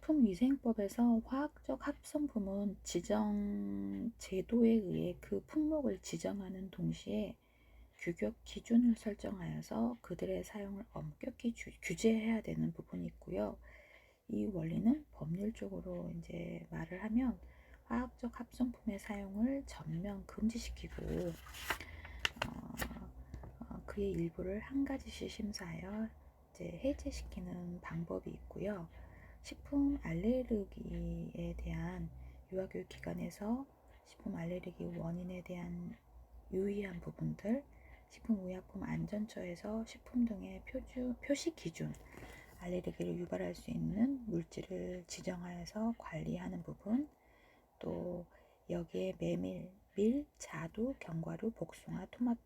식품위생법에서 화학적 합성품은 지정 제도에 의해 그 품목을 지정하는 동시에 규격 기준을 설정하여서 그들의 사용을 엄격히 주, 규제해야 되는 부분이 있고요. 이 원리는 법률적으로 이제 말을 하면 화학적 합성품의 사용을 전면 금지시키고 어, 어, 그의 일부를 한 가지씩 심사하여 이제 해제시키는 방법이 있고요. 식품 알레르기에 대한 유아교육 기관에서 식품 알레르기 원인에 대한 유의한 부분들, 식품의약품 안전처에서 식품 등의 표주, 표시 기준, 알레르기를 유발할 수 있는 물질을 지정하여서 관리하는 부분, 또 여기에 메밀, 밀, 자두, 견과류, 복숭아, 토마토,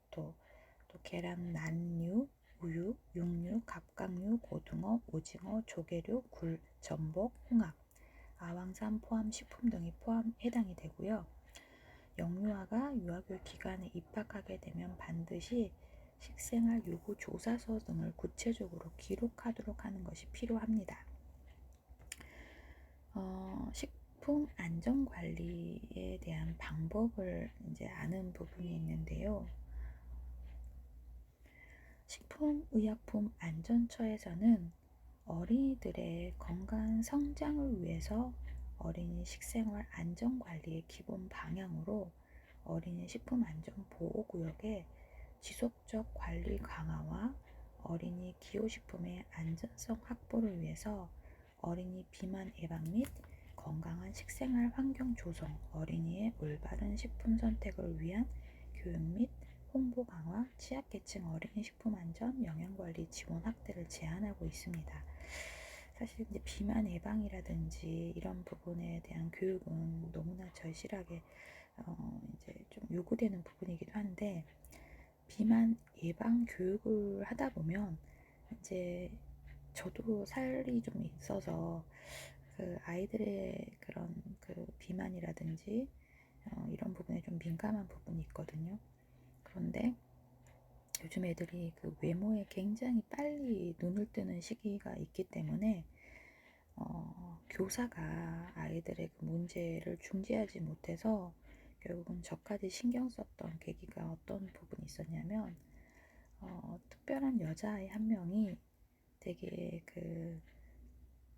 또 계란, 난류, 우유, 육류, 갑각류, 고등어, 오징어, 조개류, 굴, 전복, 홍합, 아황산 포함 식품 등이 포함 해당이 되고요. 영유아가 유아교육 기관에 입학하게 되면 반드시 식생활 요구 조사서 등을 구체적으로 기록하도록 하는 것이 필요합니다. 어, 식품 안전 관리에 대한 방법을 이제 아는 부분이 있는데요. 식품의약품 안전처에서는 어린이들의 건강한 성장을 위해서 어린이 식생활 안전 관리의 기본 방향으로 어린이 식품 안전 보호 구역의 지속적 관리 강화와 어린이 기호식품의 안전성 확보를 위해서 어린이 비만 예방 및 건강한 식생활 환경 조성, 어린이의 올바른 식품 선택을 위한 교육 및 홍보 강화, 취약계층 어린이 식품 안전 영양 관리 지원 확대를 제안하고 있습니다. 사실 이제 비만 예방이라든지 이런 부분에 대한 교육은 너무나 절실하게 어 이제 좀 요구되는 부분이기도 한데 비만 예방 교육을 하다 보면 이제 저도 살이 좀 있어서 그 아이들의 그런 그 비만이라든지 어 이런 부분에 좀 민감한 부분이 있거든요. 그런데 요즘 애들이 그 외모에 굉장히 빨리 눈을 뜨는 시기가 있기 때문에 어, 교사가 아이들의 그 문제를 중지하지 못해서 결국은 저까지 신경 썼던 계기가 어떤 부분이 있었냐면 어, 특별한 여자아이 한 명이 되게 그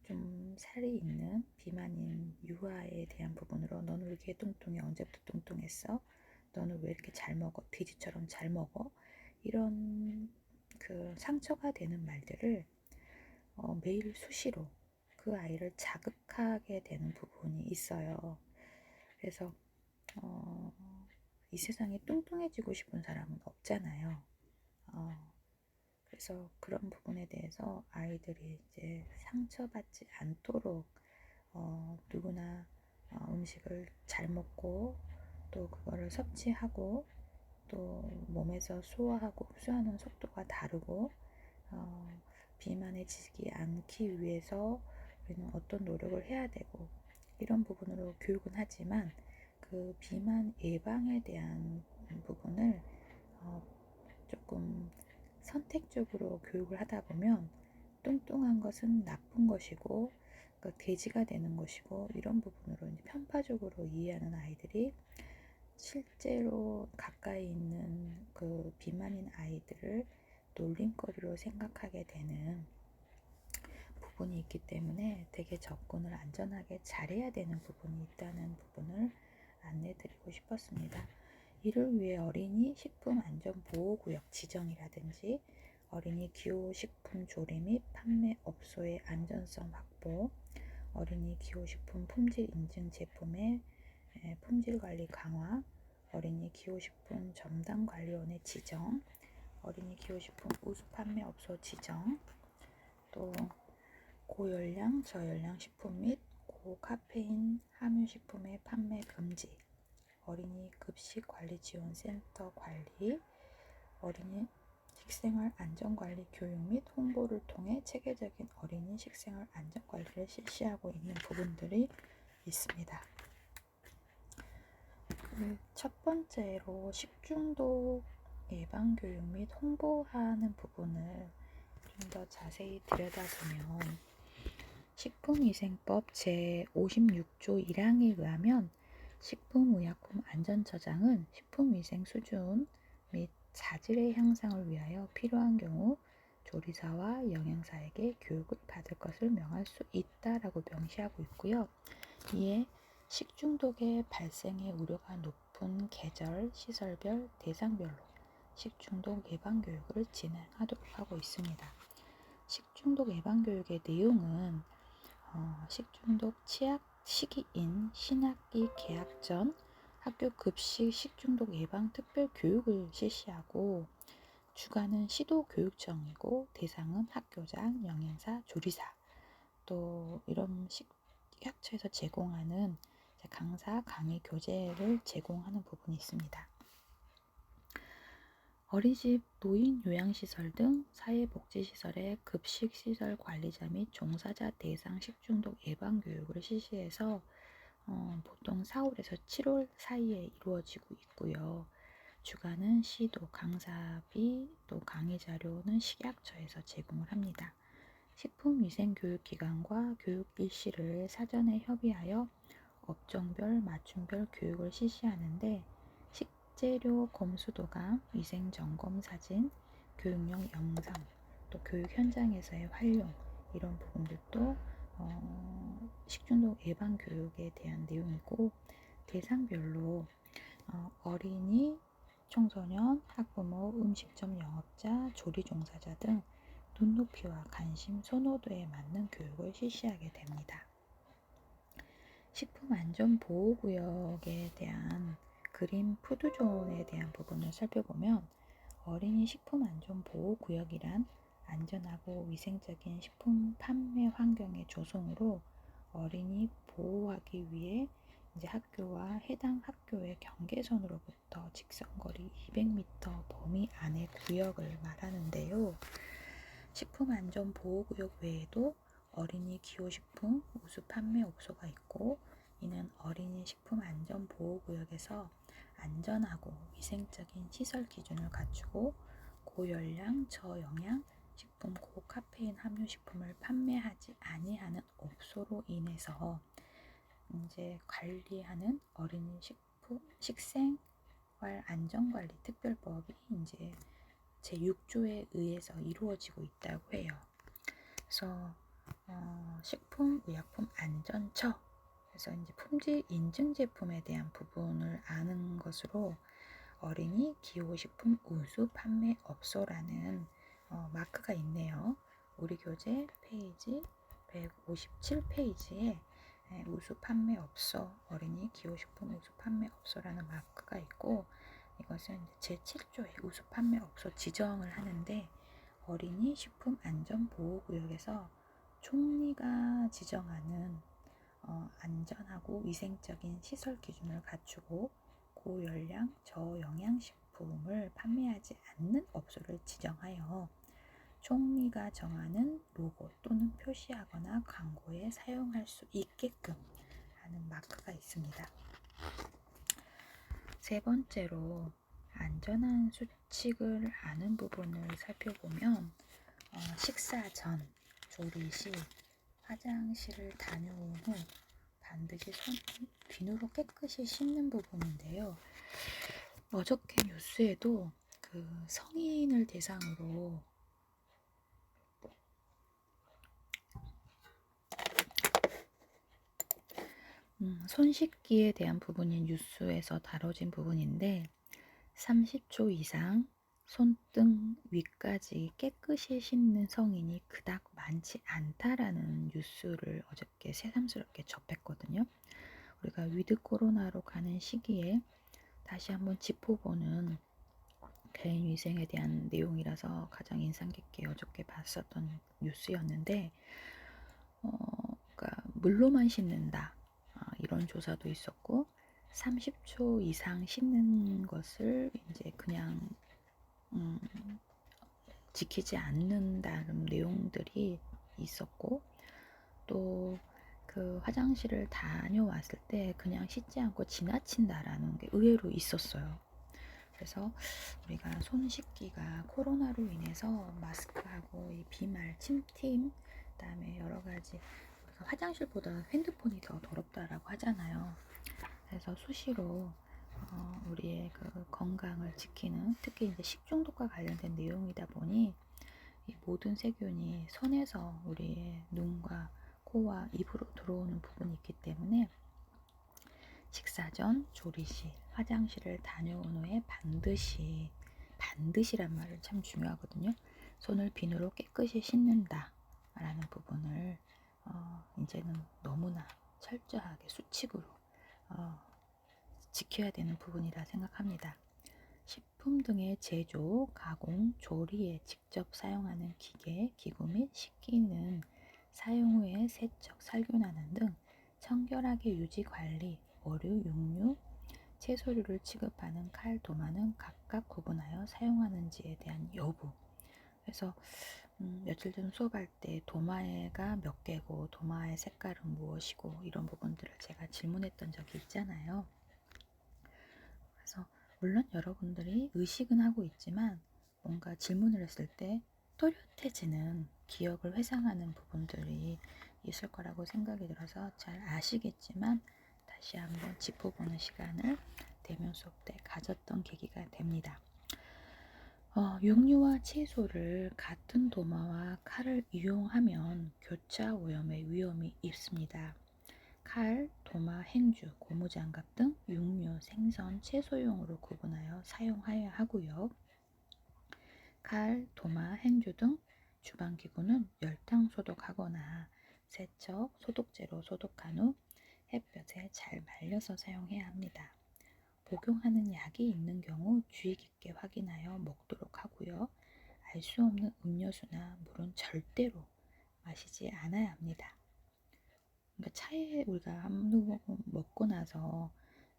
좀 살이 있는 비만인 유아에 대한 부분으로 너는 왜 이렇게 뚱뚱해 언제부터 뚱뚱했어 너는 왜 이렇게 잘 먹어? 돼지처럼 잘 먹어? 이런 그 상처가 되는 말들을 어, 매일 수시로 그 아이를 자극하게 되는 부분이 있어요. 그래서 어, 이 세상에 뚱뚱해지고 싶은 사람은 없잖아요. 어, 그래서 그런 부분에 대해서 아이들이 이제 상처받지 않도록 어, 누구나 어, 음식을 잘 먹고 또 그거를 섭취하고 또 몸에서 소화하고 흡수하는 속도가 다르고 어, 비만해지지 않기 위해서 우리는 어떤 노력을 해야 되고 이런 부분으로 교육은 하지만 그 비만 예방에 대한 부분을 어, 조금 선택적으로 교육을 하다 보면 뚱뚱한 것은 나쁜 것이고 그 돼지가 되는 것이고 이런 부분으로 편파적으로 이해하는 아이들이 실제로 가까이 있는 그 비만인 아이들을 놀림거리로 생각하게 되는 부분이 있기 때문에 되게 접근을 안전하게 잘해야 되는 부분이 있다는 부분을 안내 드리고 싶었습니다. 이를 위해 어린이 식품 안전 보호 구역 지정이라든지 어린이 기호 식품 조리 및 판매 업소의 안전성 확보, 어린이 기호 식품 품질 인증 제품의 품질 관리 강화, 어린이 기호식품 점당관리원의 지정, 어린이 기호식품 우수 판매 업소 지정, 또 고열량, 저열량 식품 및 고카페인 함유 식품의 판매 금지, 어린이 급식 관리 지원 센터 관리, 어린이 식생활 안전관리 교육 및 홍보를 통해 체계적인 어린이 식생활 안전관리를 실시하고 있는 부분들이 있습니다. 첫 번째로 식중독 예방 교육 및 홍보하는 부분을 좀 더 자세히 들여다보면 식품위생법 제56조 1항에 의하면 식품의약품 안전처장은 식품위생 수준 및 자질의 향상을 위하여 필요한 경우 조리사와 영양사에게 교육을 받을 것을 명할 수 있다라고 명시하고 있고요. 이에 식중독의 발생의 우려가 높은 계절, 시설별, 대상별로 식중독 예방 교육을 진행하도록 하고 있습니다. 식중독 예방 교육의 내용은 어, 식중독 취약 시기인 신학기 개학 전 학교 급식 식중독 예방 특별 교육을 실시하고 주관은 시도 교육청이고 대상은 학교장, 영양사, 조리사 또 이런 식약처에서 제공하는 강사, 강의, 교재를 제공하는 부분이 있습니다. 어린이집, 노인 요양시설 등 사회복지시설의 급식시설 관리자 및 종사자 대상 식중독 예방 교육을 실시해서 어, 보통 4월에서 7월 사이에 이루어지고 있고요. 주간은 시도, 강사비, 또 강의 자료는 식약처에서 제공을 합니다. 식품위생교육기관과 교육 일시를 사전에 협의하여 업종별, 맞춤별 교육을 실시하는데 식재료 검수도감, 위생 점검 사진, 교육용 영상, 또 교육 현장에서의 활용 이런 부분들도 어, 식중독 예방 교육에 대한 내용이고 대상별로 어, 어린이, 청소년, 학부모, 음식점 영업자, 조리 종사자 등 눈높이와 관심, 선호도에 맞는 교육을 실시하게 됩니다. 식품안전보호구역에 대한 그린 푸드존에 대한 부분을 살펴보면 어린이 식품안전보호구역이란 안전하고 위생적인 식품 판매 환경의 조성으로 어린이 보호하기 위해 이제 학교와 해당 학교의 경계선으로부터 직선거리 200m 범위 안의 구역을 말하는데요. 식품안전보호구역 외에도 어린이 기호식품 우수 판매 업소가 있고 이는 어린이 식품 안전 보호 구역에서 안전하고 위생적인 시설 기준을 갖추고 고열량, 저영양, 식품 고카페인 함유 식품을 판매하지 아니하는 업소로 인해서 이제 관리하는 어린이 식품 식생활 안전관리 특별법이 이제 제 6조에 의해서 이루어지고 있다고 해요. 그래서 어, 식품의약품 안전처 그래서 이제 품질 인증 제품에 대한 부분을 아는 것으로 어린이 기호식품 우수 판매 업소라는 어, 마크가 있네요. 우리 교재 페이지 157페이지에 우수 판매 업소 어린이 기호식품 우수 판매 업소라는 마크가 있고 이것은 제 7조의 우수 판매 업소 지정을 하는데 어린이 식품 안전 보호 구역에서 총리가 지정하는 어, 안전하고 위생적인 시설 기준을 갖추고 고열량 저영양 식품을 판매하지 않는 업소를 지정하여 총리가 정하는 로고 또는 표시하거나 광고에 사용할 수 있게끔 하는 마크가 있습니다. 세 번째로 안전한 수칙을 아는 부분을 살펴보면 어, 식사 전, 조리 시, 화장실을 다녀온 후 반드시 손 비누로 깨끗이 씻는 부분인데요. 어저께 뉴스에도 그 성인을 대상으로 음, 손 씻기에 대한 부분이 뉴스에서 다뤄진 부분인데 30초 이상 손등 위까지 깨끗이 씻는 성인이 그닥 많지 않다라는 뉴스를 어저께 새삼스럽게 접했거든요. 우리가 위드 코로나로 가는 시기에 다시 한번 짚어보는 개인 위생에 대한 내용이라서 가장 인상 깊게 어저께 봤었던 뉴스였는데, 어, 그러니까 물로만 씻는다. 이런 조사도 있었고 30초 이상 씻는 것을 이제 그냥 음, 지키지 않는다는 내용들이 있었고 또 그 화장실을 다녀왔을 때 그냥 씻지 않고 지나친다라는 게 의외로 있었어요. 그래서 우리가 손 씻기가 코로나로 인해서 마스크하고 이 비말, 침팀, 그다음에 여러 가지 화장실보다 핸드폰이 더 더럽다라고 하잖아요. 그래서 수시로 어, 우리의 그 건강을 지키는 특히 이제 식중독과 관련된 내용이다 보니 이 모든 세균이 손에서 우리의 눈과 코와 입으로 들어오는 부분이 있기 때문에 식사 전 조리실, 화장실을 다녀온 후에 반드시 반드시란 말을 참 중요하거든요. 손을 비누로 깨끗이 씻는다 라는 부분을 어, 이제는 너무나 철저하게 수칙으로 어, 지켜야 되는 부분이라 생각합니다. 식품 등의 제조, 가공, 조리에 직접 사용하는 기계, 기구 및 식기는 사용 후에 세척, 살균하는 등 청결하게 유지 관리, 어류, 육류, 채소류를 취급하는 칼, 도마는 각각 구분하여 사용하는지에 대한 여부. 그래서 음, 며칠 전 수업할 때 도마가 몇 개고 도마의 색깔은 무엇이고 이런 부분들을 제가 질문했던 적이 있잖아요. 물론 여러분들이 의식은 하고 있지만 뭔가 질문을 했을 때 또렷해지는 기억을 회상하는 부분들이 있을 거라고 생각이 들어서 잘 아시겠지만 다시 한번 짚어보는 시간을 대면 수업 때 가졌던 계기가 됩니다. 어, 육류와 채소를 같은 도마와 칼을 이용하면 교차 오염의 위험이 있습니다. 칼, 도마, 행주, 고무장갑 등 육류, 생선, 채소용으로 구분하여 사용하여야 하고요. 칼, 도마, 행주 등 주방기구는 열탕 소독하거나 세척, 소독제로 소독한 후 햇볕에 잘 말려서 사용해야 합니다. 복용하는 약이 있는 경우 주의 깊게 확인하여 먹도록 하고요. 알 수 없는 음료수나 물은 절대로 마시지 않아야 합니다. 그러니까 차에 우리가 모금 먹고 나서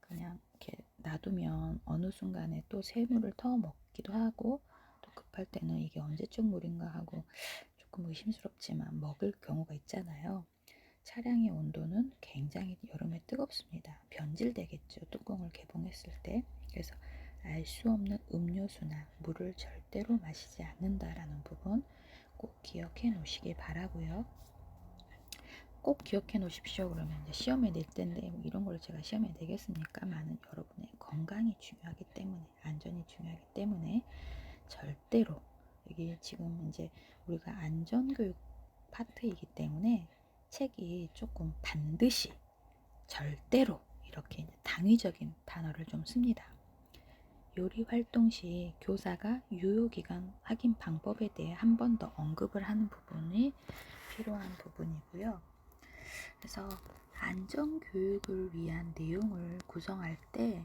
그냥 이렇게 놔두면 어느 순간에 또 새물을 더 먹기도 하고 또 급할 때는 이게 언제적 물인가 하고 조금 의심스럽지만 먹을 경우가 있잖아요. 차량의 온도는 굉장히 여름에 뜨겁습니다. 변질되겠죠. 뚜껑을 개봉했을 때. 그래서 알 수 없는 음료수나 물을 절대로 마시지 않는다라는 부분 꼭 기억해 놓으시기 바라고요. 꼭 기억해 놓으십시오. 그러면 이제 시험에 낼 텐데 뭐 이런 걸 제가 시험에 내겠습니까? 많은 여러분의 건강이 중요하기 때문에 안전이 중요하기 때문에 절대로 이게 지금 이제 우리가 안전교육 파트이기 때문에 책이 조금 반드시 절대로 이렇게 당위적인 단어를 좀 씁니다. 요리 활동 시 교사가 유효기간 확인 방법에 대해 한 번 더 언급을 하는 부분이 필요한 부분이고요. 그래서 안전 교육을 위한 내용을 구성할 때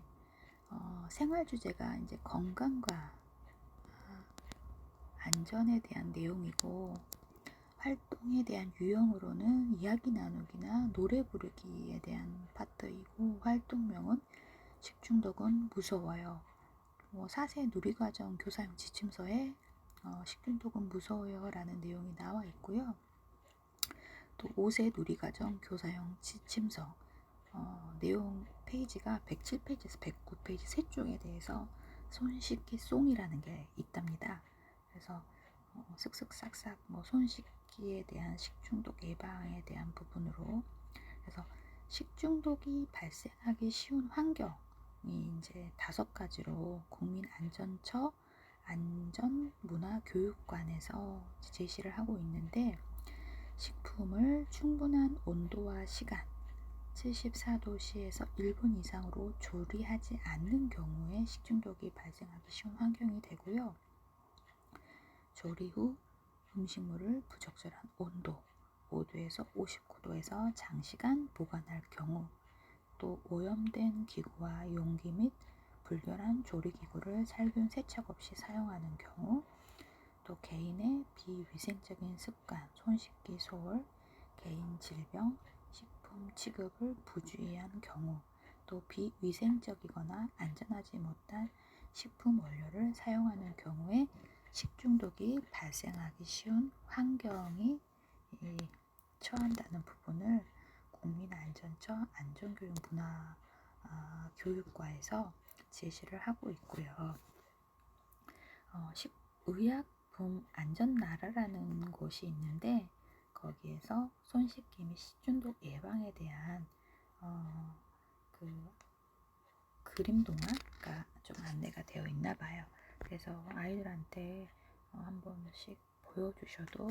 어, 생활 주제가 이제 건강과 안전에 대한 내용이고 활동에 대한 유형으로는 이야기 나누기나 노래 부르기에 대한 파트이고 활동명은 식중독은 무서워요. 뭐 4세 누리과정 교사용 지침서에 어, 식중독은 무서워요 라는 내용이 나와 있고요. 또 5세 누리과정 교사용 지침서. 어, 내용 페이지가 107페이지에서 109페이지 세 쪽에 대해서 손 씻기 송이라는 게 있답니다. 그래서 어, 쓱쓱 싹싹 뭐 손 씻기 식기에 대한 식중독 예방에 대한 부분으로. 그래서 식중독이 발생하기 쉬운 환경이 이제 다섯 가지로 국민안전처 안전문화교육관에서 제시를 하고 있는데 식품을 충분한 온도와 시간 74도씨에서 1분 이상으로 조리하지 않는 경우에 식중독이 발생하기 쉬운 환경이 되고요. 조리 후 음식물을 부적절한 온도 5도에서 59도에서 장시간 보관할 경우 또 오염된 기구와 용기 및 불결한 조리기구를 살균 세척 없이 사용하는 경우 또 개인의 비위생적인 습관, 손 씻기 소홀, 개인 질병, 식품 취급을 부주의한 경우 또 비위생적이거나 안전하지 못한 식품 원료를 사용하는 경우에 식중독이 발생하기 쉬운 환경이 처한다는 부분을 국민안전처 안전교육 문화 어, 교육과에서 제시를 하고 있고요. 어, 의 약품 안전나라라는 곳이 있는데 거기에서 손 씻기 및 식중독 예방에 대한 어, 그 그림 동화가 좀 안내가 되어 있나 봐요. 그래서 아이들한테 어, 한 번씩 보여주셔도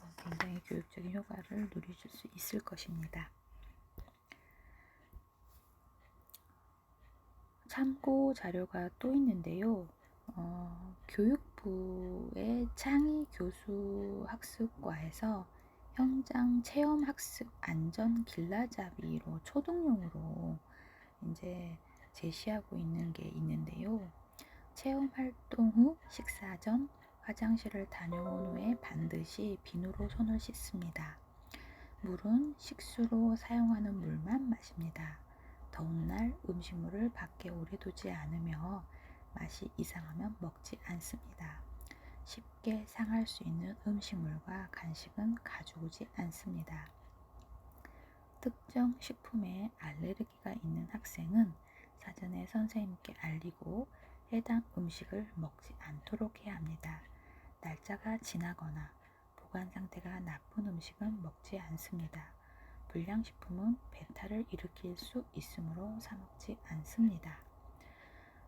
어, 굉장히 교육적인 효과를 누리실 수 있을 것입니다. 참고 자료가 또 있는데요. 어, 교육 부의 창의 교수 학습과에서 현장 체험 학습 안전 길라잡이로 초등용으로 이제 제시하고 있는 게 있는데요. 체험 활동 후 식사 전 화장실을 다녀온 후에 반드시 비누로 손을 씻습니다. 물은 식수로 사용하는 물만 마십니다. 더운 날 음식물을 밖에 오래 두지 않으며 맛이 이상하면 먹지 않습니다. 쉽게 상할 수 있는 음식물과 간식은 가져오지 않습니다. 특정 식품에 알레르기가 있는 학생은 사전에 선생님께 알리고 해당 음식을 먹지 않도록 해야 합니다. 날짜가 지나거나 보관 상태가 나쁜 음식은 먹지 않습니다. 불량식품은 배탈을 일으킬 수 있으므로 사먹지 않습니다.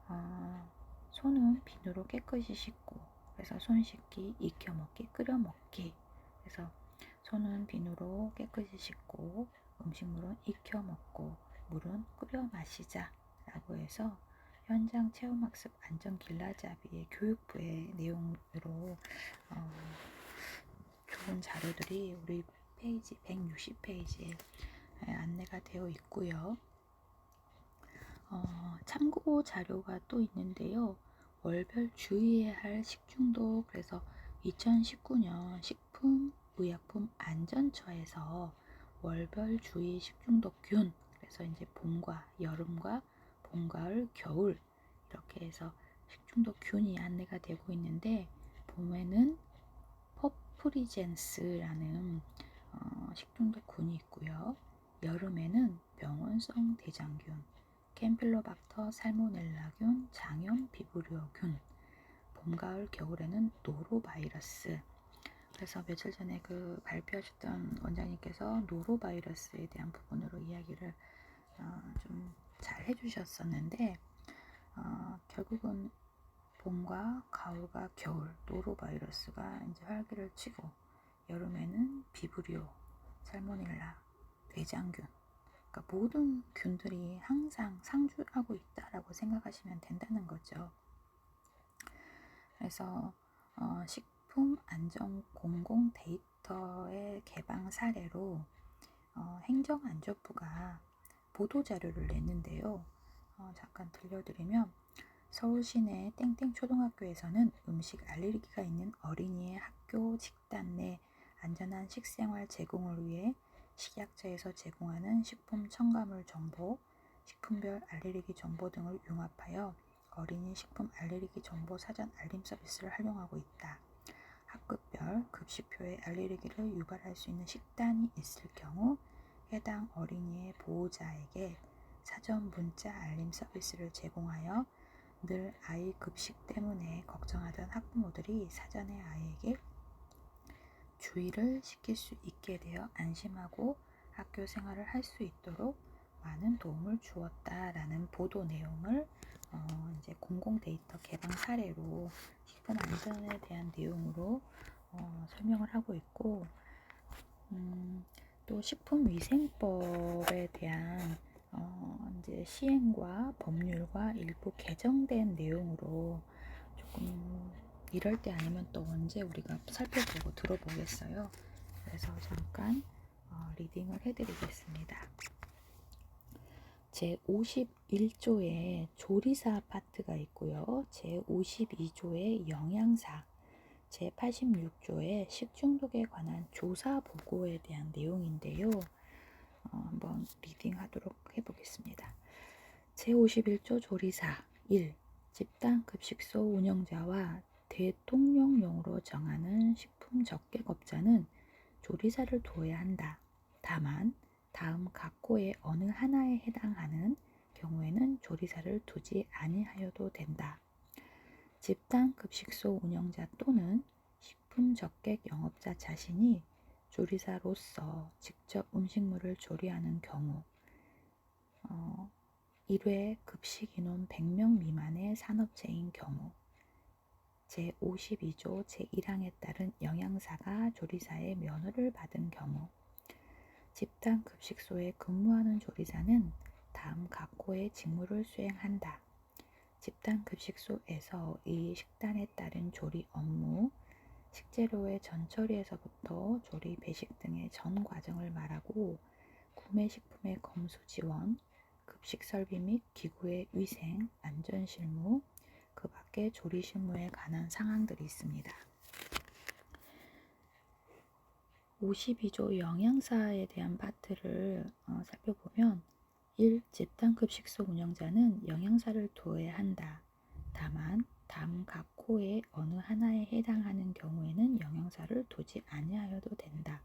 어, 손은 비누로 깨끗이 씻고 그래서 손 씻기, 익혀 먹기, 끓여 먹기 그래서 손은 비누로 깨끗이 씻고 음식물은 익혀 먹고 물은 끓여 마시자 라고 해서 현장 체험학습 안전 길라잡이의 교육부의 내용으로 어, 좋은 자료들이 우리 페이지 160페이지에 안내가 되어 있고요. 어, 참고 자료가 또 있는데요. 월별 주의해야 할 식중독 그래서 2019년 식품의약품 안전처에서 월별 주의 식중독균 그래서 이제 봄과 여름과 봄, 가을, 겨울 이렇게 해서 식중독균이 안내가 되고 있는데 봄에는 퍼프리젠스라는 어, 식중독균이 있고요. 여름에는 병원성 대장균, 캠필로박터 살모넬라균, 장염 비브리오균, 봄, 가을, 겨울에는 노로바이러스. 그래서 며칠 전에 그 발표하셨던 원장님께서 노로바이러스에 대한 부분으로 이야기를 어, 좀잘 해주셨었는데 어, 결국은 봄과 가을과 겨울 노로바이러스가 이제 활기를 치고 여름에는 비브리오, 살모넬라, 대장균 그러니까 모든 균들이 항상 상주하고 있다라고 생각하시면 된다는 거죠. 그래서 어, 식품 안전 공공 데이터의 개방 사례로 어, 행정안전부가 보도 자료를 냈는데요. 어, 잠깐 들려드리면 서울 시내 땡땡 초등학교에서는 음식 알레르기가 있는 어린이의 학교 식단 내 안전한 식생활 제공을 위해 식약처에서 제공하는 식품 첨가물 정보, 식품별 알레르기 정보 등을 융합하여 어린이 식품 알레르기 정보 사전 알림 서비스를 활용하고 있다. 학급별 급식표에 알레르기를 유발할 수 있는 식단이 있을 경우 해당 어린이의 보호자에게 사전 문자 알림 서비스를 제공하여 늘 아이 급식 때문에 걱정하던 학부모들이 사전에 아이에게 주의를 시킬 수 있게 되어 안심하고 학교 생활을 할 수 있도록 많은 도움을 주었다라는 보도 내용을 어 이제 공공 데이터 개방 사례로 식품 안전에 대한 내용으로 어 설명을 하고 있고 음, 또 식품위생법에 대한 어, 이제 시행과 법률과 일부 개정된 내용으로 조금 이럴 때 아니면 또 언제 우리가 살펴보고 들어보겠어요. 그래서 잠깐 어, 리딩을 해드리겠습니다. 제 51조에 조리사 파트가 있고요. 제 52조에 영양사, 제 86조에 식중독에 관한 조사 보고에 대한 내용인데요. 어, 한번 리딩하도록 해보겠습니다. 제 51조 조리사 1. 집단 급식소 운영자와 대통령용으로 정하는 식품 적객업자는 조리사를 두어야 한다. 다만 다음 각호의 어느 하나에 해당하는 경우에는 조리사를 두지 아니하여도 된다. 집단 급식소 운영자 또는 식품 적객 영업자 자신이 조리사로서 직접 음식물을 조리하는 경우 어, 1회 급식 인원 100명 미만의 산업체인 경우 제52조 제1항에 따른 영양사가 조리사의 면허를 받은 경우 집단 급식소에 근무하는 조리사는 다음 각호의 직무를 수행한다. 집단 급식소에서 이 식단에 따른 조리 업무, 식재료의 전처리에서부터 조리 배식 등의 전 과정을 말하고 구매 식품의 검수 지원, 급식 설비 및 기구의 위생, 안전 실무, 그 밖에 조리 실무에 관한 상황들이 있습니다. 52조 영양사에 대한 파트를 어, 살펴보면 1. 집단급 식소 운영자는 영양사를 두어야 한다. 다만 다음 각 호의 어느 하나에 해당하는 경우에는 영양사를 두지 아니하여도 된다.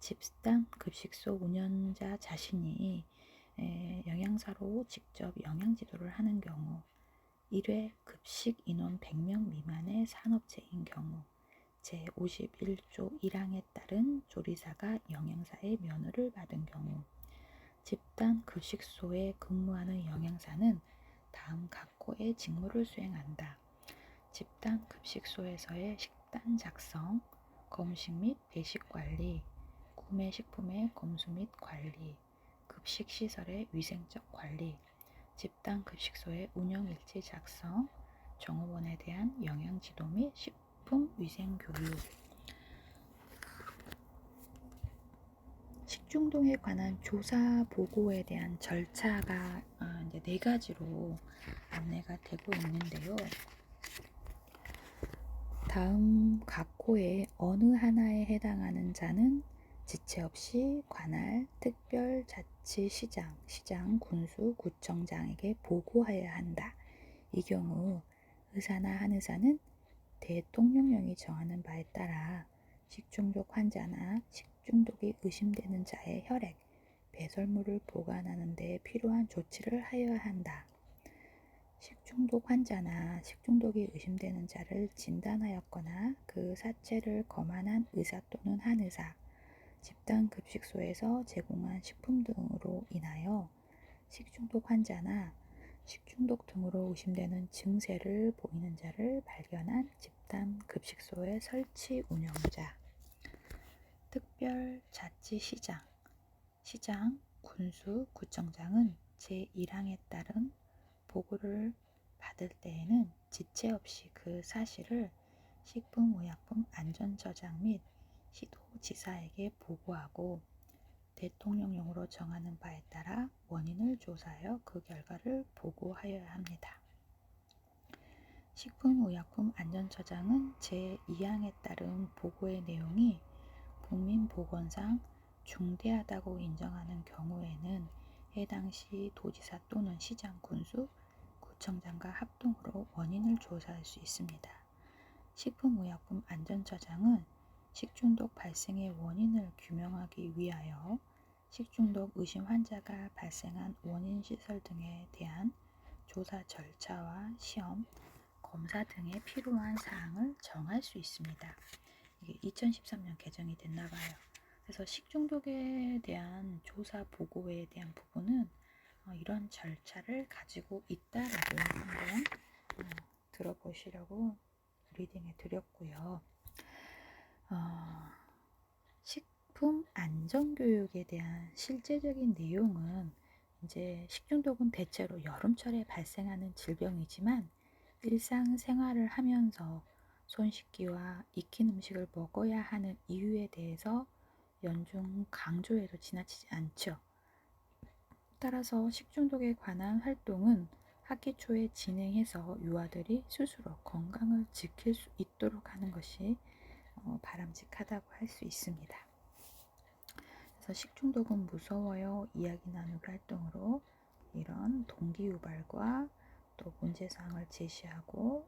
집단 급식소 운영자 자신이 에, 영양사로 직접 영양 지도를 하는 경우 1회 급식 인원 100명 미만의 산업체인 경우 제51조 1항에 따른 조리사가 영양사의 면허를 받은 경우 집단 급식소에 근무하는 영양사는 다음 각호의 직무를 수행한다. 집단 급식소에서의 식단 작성, 검식 및 배식 관리, 구매 식품의 검수 및 관리, 급식 시설의 위생적 관리, 집단 급식소의 운영 일지 작성, 종업원에 대한 영양 지도 및 식품 위생 교육, 식중독에 관한 조사 보고에 대한 절차가 어, 이제 네 가지로 안내가 되고 있는데요. 다음 각 호의 어느 하나에 해당하는 자는 지체 없이 관할, 특별, 자치, 시장, 시장, 군수, 구청장에게 보고하여야 한다. 이 경우 의사나 한의사는 대통령령이 정하는 바에 따라 식중독 환자나 식중독이 의심되는 자의 혈액, 배설물을 보관하는 데 필요한 조치를 하여야 한다. 식중독 환자나 식중독이 의심되는 자를 진단하였거나 그 사체를 검안한 의사 또는 한의사, 집단 급식소에서 제공한 식품 등으로 인하여 식중독 환자나 식중독 등으로 의심되는 증세를 보이는 자를 발견한 집단 급식소의 설치 운영자, 특별 자치 시장, 시장, 군수, 구청장은 제1항에 따른 보고를 받을 때에는 지체 없이 그 사실을 식품의약품 안전처장 및 시도 지사에게 보고하고 대통령령으로 정하는 바에 따라 원인을 조사하여 그 결과를 보고하여야 합니다. 식품의약품 안전처장은 제2항에 따른 보고의 내용이 국민보건상 중대하다고 인정하는 경우에는 해당 시 도지사 또는 시장 군수, 구청장과 합동으로 원인을 조사할 수 있습니다. 식품의약품 안전처장은 식중독 발생의 원인을 규명하기 위하여 식중독 의심 환자가 발생한 원인 시설 등에 대한 조사 절차와 시험, 검사 등에 필요한 사항을 정할 수 있습니다. 이게 2013년 개정이 됐나 봐요. 그래서 식중독에 대한 조사 보고에 대한 부분은 어, 이런 절차를 가지고 있다라고 한번 어, 들어보시려고 리딩해 드렸고요. 어, 식품 안전 교육에 대한 실제적인 내용은 이제 식중독은 대체로 여름철에 발생하는 질병이지만 일상 생활을 하면서 손 씻기와 익힌 음식을 먹어야 하는 이유에 대해서 연중 강조해도 지나치지 않죠. 따라서 식중독에 관한 활동은 학기 초에 진행해서 유아들이 스스로 건강을 지킬 수 있도록 하는 것이 어, 바람직하다고 할 수 있습니다. 그래서 식중독은 무서워요 이야기 나누기 활동으로 이런 동기 유발과 또 문제 사항을 제시하고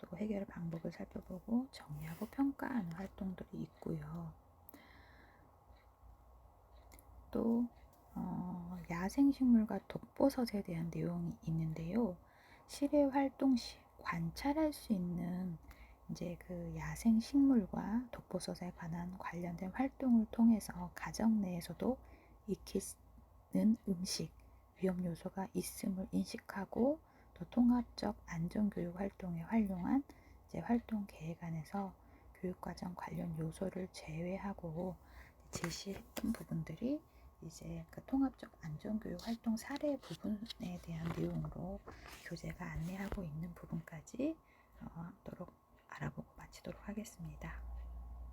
또 해결 방법을 살펴보고 정리하고 평가하는 활동들이 있고요. 또 어, 야생식물과 독버섯에 대한 내용이 있는데요. 실외 활동 시 관찰할 수 있는 이제 그 야생 식물과 독버섯에 관한 관련된 활동을 통해서 가정 내에서도 익히는 음식 위험 요소가 있음을 인식하고 또 통합적 안전교육 활동에 활용한 이제 활동 계획 안에서 교육과정 관련 요소를 제외하고 제시했던 부분들이 이제 그 통합적 안전교육 활동 사례 부분에 대한 내용으로 교재가 안내하고 있는 부분까지 어, 하도록 알아보고 마치도록 하겠습니다.